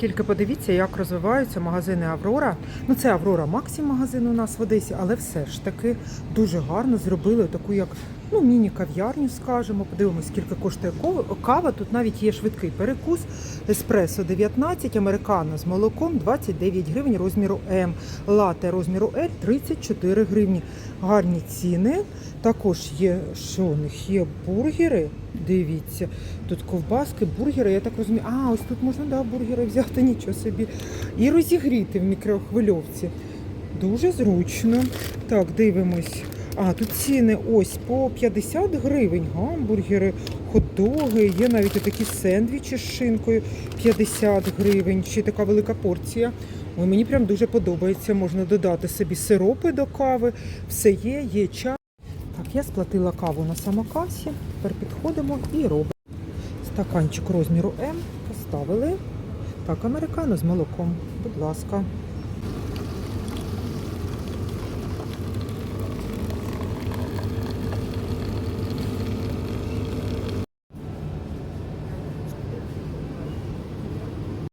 Тільки подивіться, як розвиваються магазини Аврора. Ну, це Аврора Максі магазин у нас в Одесі, але все ж таки дуже гарно зробили таку, як ну, міні-кав'ярню, скажемо. Подивимось, скільки коштує кава. Тут навіть є швидкий перекус. Еспресо 19, американо з молоком 29 гривень розміру М. Лате розміру L 34 гривні. Гарні ціни. Також є, що у них є бургери. Дивіться, тут ковбаски, бургери, я так розумію. А, ось тут можна да, бургери взяти, нічого собі. І розігріти в мікрохвильовці. Дуже зручно. Так, дивимось. А, тут ціни ось по 50 гривень. Гамбургери, хот-доги, є навіть такі сендвічі з шинкою 50 гривень. Ще така велика порція. Ой, мені прям дуже подобається. Можна додати собі сиропи до кави. Все є, є чай. Так, я сплатила каву на самокасі. Тепер підходимо і робимо. Стаканчик розміру М поставили. Так, американо з молоком. Будь ласка.